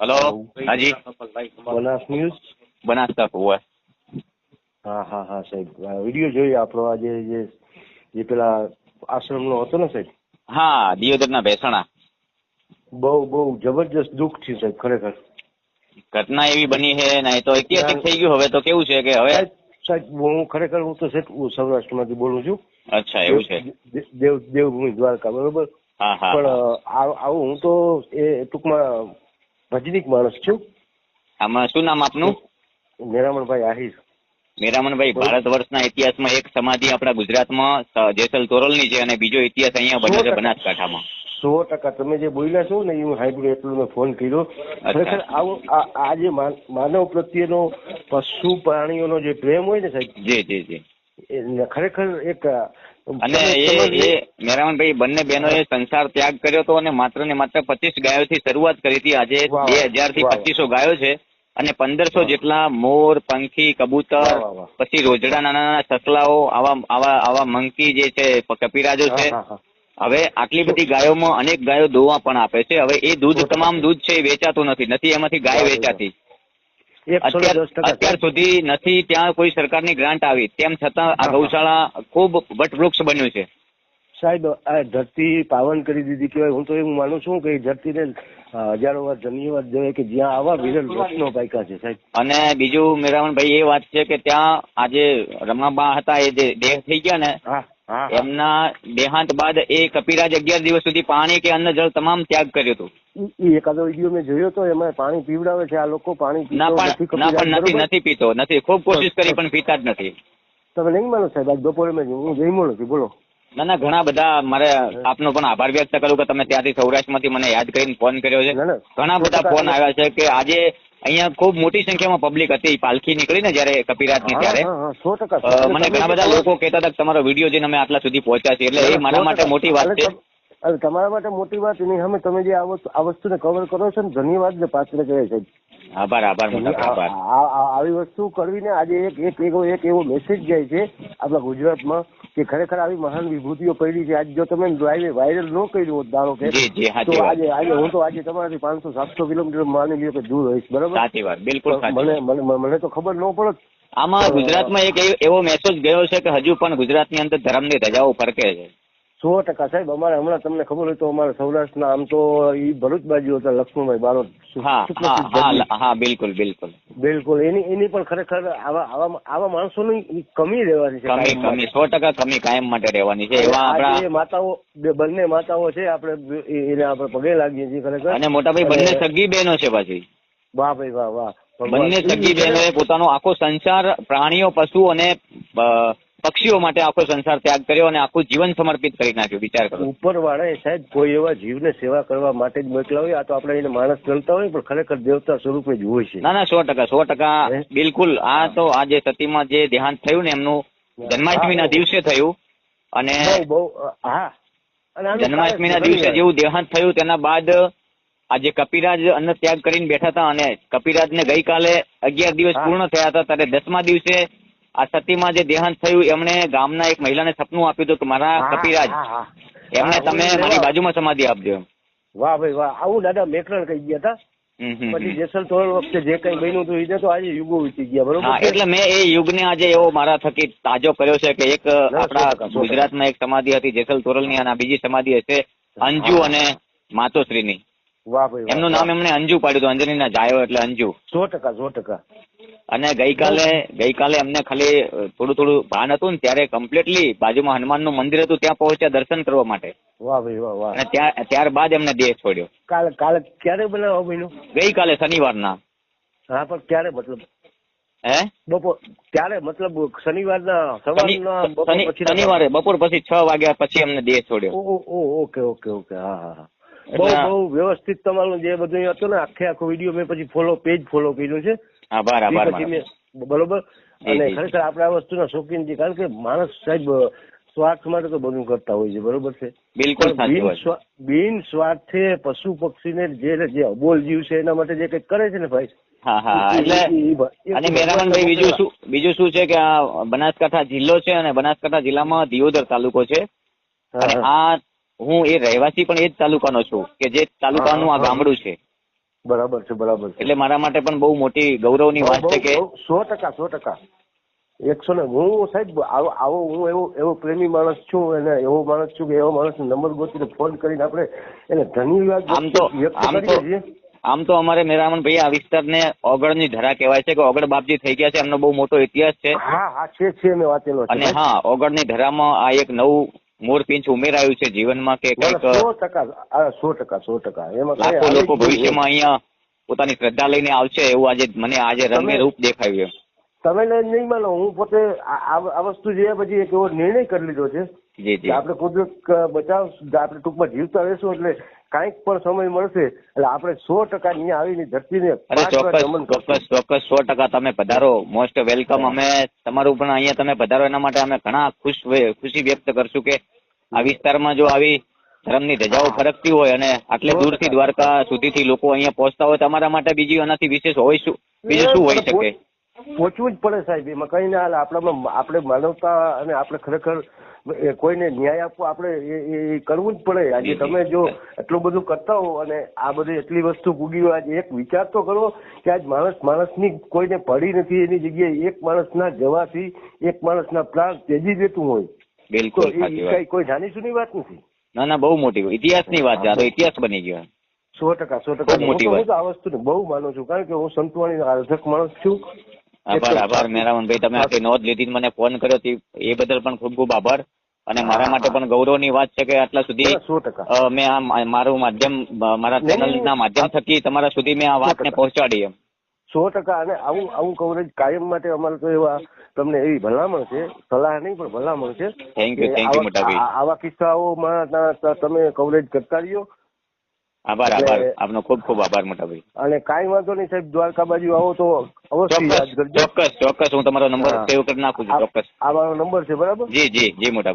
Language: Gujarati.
હલો હાજી બનાસ ન્યૂઝ તક હોય હા હા હા સાહેબ. વીડિયો જોયો આપણો. આજે જે જે પેલા આશ્રમનો હતો ને સાહેબ? હા દિયોદરના ભેસણા. બહુ બહુ જબરજસ્ત દુઃખ થયું સાહેબ ખરેખર. ઘટના એવી બની છે ને તો ઐતિહાસિક થઈ ગયું. હવે તો કેવું છે કે હવે સાહેબ હું ખરેખર હું તો સાહેબ હું સૌરાષ્ટ્રમાંથી બોલું છું. અચ્છા એવું છે. દેવ દેવભૂમિ દ્વારકા બરોબર? હા હા પણ આવું હું તો એ ટૂંકમાં ભજનીક માણસ છું. આમાં શું નામ આપનું? મેરામણભાઈ આહિર. મેરામણભાઈ ભારત વર્ષના ઇતિહાસમાં એક સમાધિ આપણા ગુજરાતમાં જેસલ તોરલની છે અને બીજો ઇતિહાસ અહીંયા બન્યો છે બનાસકાંઠામાં. સો ટકા. તમે જે બોલ્યા છો ને હું હાઈબ્રિડ એટલું મેં ફોન કર્યો. ખરેખર આવું આ જે માનવ પ્રત્યેનો પશુ પ્રાણીઓનો જે પ્રેમ હોય ને સાહેબ જી જી જી. ખરેખર એક અને એ મેરામણભાઈ બંને બહેનોએ સંસાર ત્યાગ કર્યો હતો અને માત્ર ને માત્ર પચીસ ગાયોથી શરૂઆત કરી હતી. આજે બે હજારથી. પચીસો ગાયો છે અને પંદરસો જેટલા મોર પંખી કબૂતર. પછી રોજડા નાના નાના સસલાઓ આવા આવા આવા મંકી જે છે કપિરાજો છે. હવે આટલી બધી ગાયોમાં અનેક ગાયો દોવા પણ આપે છે. હવે એ દૂધ તમામ દૂધ છે એ વેચાતું નથી. નથી એમાંથી ગાય વેચાતી. અત્યાર સુધી નથી ત્યાં કોઈ સરકારની ગ્રાન્ટ આવી. તેમ છતાં આ ગૌશાળા ખૂબ વટવૃક્ષ બન્યું છે. સાહેબ આ ધરતી પાવન કરી દીધી કહેવાય. હું તો એવું માનું છું કે ધરતીને હજારો વાર ધન્યવાદ દેવાય કે જ્યાં આવા વિરલ વૃક્ષનો પાયકા છે સાહેબ. અને બીજું મેરામણભાઈ એ વાત છે કે ત્યાં આજે રમાબા હતા એ જે દેહ થઈ ગયા ને. એમના દેહાંત બાદ એ કપિરાજ અગિયાર દિવસ સુધી પાણી કે અન્ન જળ તમામ ત્યાગ કર્યો હતો. એકાદો વીડિયો મેં જોયો તો એમાં પાણી પીવડાવે છે આ લોકો પાણી ના પીતો પણ ના પણ નથી નથી પીતો નથી. ખૂબ કોશિશ કરી પણ પીતા જ નથી. તમે નહીં માનો સાહેબ આજ બપોરે મેં હું જઈ મળું છું બોલો. ના ના ઘણા બધા મારે આપનો પણ આભાર વ્યક્ત કરું કે તમે ત્યાંથી સૌરાષ્ટ્રમાંથી મને યાદ કરીને ફોન કર્યો છે. ઘણા બધા ફોન આવ્યા છે કે આજે અહીંયા ખૂબ મોટી સંખ્યામાં પબ્લિક હતી. પાલખી નીકળી ને જયારે કપિરાજની હા, ત્યારે મને ઘણા બધા લોકો કહેતા હતા તમારો વીડિયો જેને અમે આટલા સુધી પહોંચ્યા છીએ. એટલે એ મારા માટે મોટી વાત છે. તમારા માટે મોટી વાત એની સામે તમે જે આ વસ્તુ આ વસ્તુને કવર કરો છો ને ધન્યવાદ ને પાત્ર કહે છે. આભાર આભાર આવી વસ્તુ કરવીને આજે એક એક એવો એક એવો મેસેજ જાય છે આપણા ગુજરાતમાં કે ખરેખર આવી મહાન વિભૂતિઓ પડી છે. આજ જો તમે વાયરલ ન કર્યું હોત ધારો કે તો આજે આજે હું તો આજે તમારાથી પાંચસો સાતસો કિલોમીટર માની લ્યો કે દૂર હોઈશ બરાબર? સાચી વાત બિલકુલ મને મને તો ખબર ન પડત. આમાં ગુજરાતમાં એક એવો મેસેજ ગયો છે કે હજુ પણ ગુજરાતની અંદર ધર્મની ધજાઓ ફરકે છે. સો ટકા સાહેબ અમારે હમણાં તમને ખબર હોય તો અમારે સૌરાષ્ટ્રના આમ તો ઈ ભરૂચ બાજુ હતા લક્ષ્મણભાઈ બારોટ હા બિલકુલ બિલકુલ. બિલકુલ એની એની પણ ખરેખર આવા આવા આવા માણસોની કમી રહેવાની છે કમી. કમી સો ટકા કમી કાયમ માટે રહેવાની છે. એવા આપણા માતાઓ બંને માતાઓ છે આપણે એને આપણે પગે લાગીએ છીએ ખરેખર. અને મોટાભાઈ બંને સગી બહેનો છે પાછી. વાહ ભાઈ વાહ વાહ. બંને સગી બહેનોએ પોતાનો આખો સંસાર પ્રાણીઓ પશુ અને પક્ષીઓ માટે આખો સંસાર ત્યાગ કર્યો અને આખું જીવન સમર્પિત કરી નાખ્યું વિચાર કરો. ઉપરવાળાએ સાહેબ કોઈ એવા જીવને સેવા કરવા માટે જ મોકલા હોય આ તો આપણે એને માણસ ગણતા હોય પણ ખરેખર દેવતા સ્વરૂપે જ હોય છે. ના ના સો ટકા સો ટકા બિલકુલ. આ તો આ જે સતીમાં જે દેહાંત થયું ને એમનું જન્માષ્ટમીના દિવસે થયું. અને હા. જન્માષ્ટમીના દિવસે જેવું દેહાંત થયું તેના બાદ આજે કપિરાજ અન્ન ત્યાગ કરીને બેઠા હતા અને કપિરાજને ગઈકાલે અગિયાર દિવસ પૂર્ણ થયા હતા ત્યારે દસમા દિવસે આ સતીમાં જે દેહાંત થયું એમણે ગામના એક મહિલાને સપનું આપ્યું હતું કે મારા કપિરાજ. એમને તમે મારી બાજુમાં સમાધિ આપજો. વાહ ભાઈ વાહ. આવું દાદા મેકરણ કહી ગયા હતા. પછી જેસલ તોરણ વખતે જે કઈ બન્યું હતું એ તો આજે યુગો વીતી ગયા બરોબર એટલે મેં એ યુગને આજે એવો મારા થકી તાજો કર્યો છે કે એક આપણા ગુજરાતમાં એક સમાધિ હતી જેસલ તોરલની અને આ બીજી સમાધિ હશે અંજુ અને અને માતોશ્રીની. વાહ ભાઈ એમનું નામ એમણે અંજુ પાડ્યું હતું અંજનીના જાયો એટલે અંજુ. સો ટકા સો ટકા. અને ગઈકાલે ગઈકાલે અમને ખાલી થોડું થોડું ભાન હતું ને ત્યારે કમ્પ્લીટલી બાજુમાં હનુમાનનું મંદિર હતું ત્યાં પહોંચ્યા દર્શન કરવા માટે. વાહ ભાઈ વાહ વાહ. અને ત્યાં ત્યારબાદ એમને દેહ છોડ્યો. કાલે કાલે ક્યારે બનાવો મહિનો? ગઈકાલે શનિવારના. હા પણ ક્યારે મતલબ? હે? બપોર ક્યારે મતલબ શનિવારના શનિ- સવારના શનિવારે બપોર પછી છ વાગ્યા પછી એમને દેહ છોડ્યો. Okay okay okay. હા હા હા. બહુ બહુ વ્યવસ્થિત તમારું જે બધું હતું ને આખે આખો વીડિયો મેં પછી ફોલો પેજ ફોલો કર્યું છે. આભાર આભાર બરોબર? અને ખરેખર આપણે આ વસ્તુના શોખીન છે કારણ કે માણસ સાહેબ સ્વાર્થ માટે તો બધું કરતા હોય છે બરોબર છે? બિલકુલ બિન સ્વાર્થે પશુ પક્ષીને જે જે અબોલ જીવ છે એના માટે જે કંઈક કરે છે ને ભાઈ? હા હા એટલે ઈ- ઈ- ઈ- અને મેરામણભાઈ બીજું શું બીજું શું છે કે આ બનાસકાંઠા જિલ્લો છે અને બનાસકાંઠા જિલ્લામાં દિયોદર તાલુકો છે. અને. આ હું એ રહેવાસી પણ એ જ તાલુકાનો છું કે જે તાલુકાનું આ. ગામડું છે. બરાબર છે બરાબર છે. એટલે મારા માટે પણ બહુ મોટી ગૌરવની વાત છે કે સો ટકા સો ટકા. એકસો ને હું સાહેબ આવો આવો હું એવો એવો પ્રેમી માણસ છું અને એવો માણસ છું કે એવો માણસ નંબર ગોતીને ફોન કરીને આપણે એને ધન્યવાદ આમ તો આમ તો આમ તો અમારે મેરામણ ભાઈ આ વિસ્તારને ઓગળની ધરા કહેવાય છે કે ઓગળ બાપજી થઈ ગયા છે એમનો બહુ મોટો ઇતિહાસ છે. હા હા છે છે મેં વાંચેલો અને હા ઓગળની ધરામાં આ એક નવું મોરપીંછ ઉમેરાયું છે જીવનમાં કે કંઈક સો ટકા સો ટકા સો ટકા. એમાં લાખો લોકો ભવિષ્યમાં અહીંયા પોતાની શ્રદ્ધા લઈને આવશે એવું આજે મને આજે રમે રૂપ દેખાયું તમે નહીં માનો હું પોતે આ વસ્તુ જે પછી એક એવો નિર્ણય કરી લીધો છે આપણે કુદરત બચાવ આપણે ટૂંકમાં જીવતા રહેશું એટલે કાંઈક પણ સમય મળશે એટલે આપણે સો ટકા અહીંયા આવીને ધરતીને ચોક્કસ ચોક્કસ સો ટકા તમે પધારો. મોસ્ટ વેલકમ અમે તમારું પણ અહીંયા તમે પધારો. એના માટે અમે ઘણા ખુશ ખુશી વ્યક્ત કરશું કે આ વિસ્તારમાં જો આવી ધર્મની ધજાઓ ફરકતી હોય અને આટલે દૂરથી. દ્વારકા સુધીથી લોકો અહીંયા પહોંચતા હોય તમારા માટે બીજી આનાથી વિશેષ હોય શું? બીજું શું હોઈ શકે? પહોંચવું જ પડે સાહેબ. એમાં કઈ ના હાલે. આપણામાં આપણે માનવતા અને આપણે ખરેખર કોઈને ન્યાય આપવો આપણે એ- કરવું જ પડે. આજે. તમે જો એટલું બધું કરતા હો અને આ બધી એટલી વસ્તુ પૂગી હોય આજે એક વિચાર તો કરો કે આજ માણસ માણસની કોઈને પડી નથી એની જગ્યાએ. એક માણસના જવાથી એક માણસના પ્રાણ તેજી દેતું હોય. બિલકુલ કઈ કોઈ જાણી સુની વાત નથી. ના ના બહુ મોટી ઇતિહાસની વાત છે. આ તો ઇતિહાસ બની ગયો. સો ટકા સો ટકા. મોટી વાત. આ વસ્તુને બહુ માનું છું. કારણ કે હું સંતવાણી આરાધક માણસ છું. આભાર આભાર સાચું. મેરામણભાઈ તમે આખી નોંધ લીધી મને ફોન કર્યો. એ બદલ પણ ખૂબ ખૂબ આભાર. અને મારા માટે પણ ગૌરવની વાત છે કે આટલા સુધી મેં આ મારું માધ્યમ મારા ચેનલના માધ્યમ થકી તમારા સુધી મેં આ વાતને પહોંચાડી એમ. સો ટકા. અને આવું આવું કવરેજ કાયમ માટે અમારે તો એવા તમને એવી ભલામણ છે સલાહ નહીં પણ ભલામણ છે થેન્ક યુ થેન્ક યુ મોટાભાઈ. આવા કિસ્સાઓમાં તમે કવરેજ કરતા રહ્યો. આભાર આભાર. આપનો ખૂબ ખૂબ આભાર મોટાભાઈ અને કાંઈ વાંધો નહીં સાહેબ દ્વારકા બાજુ આવો તો અવશ્ય યાદ ચોક્કસ કરજો. ચોક્કસ ચોક્કસ. હું તમારો નંબર સેવ કરી નાખું છું ચોક્કસ. આ મારો નંબર છે બરાબર? જી જી જી મોટા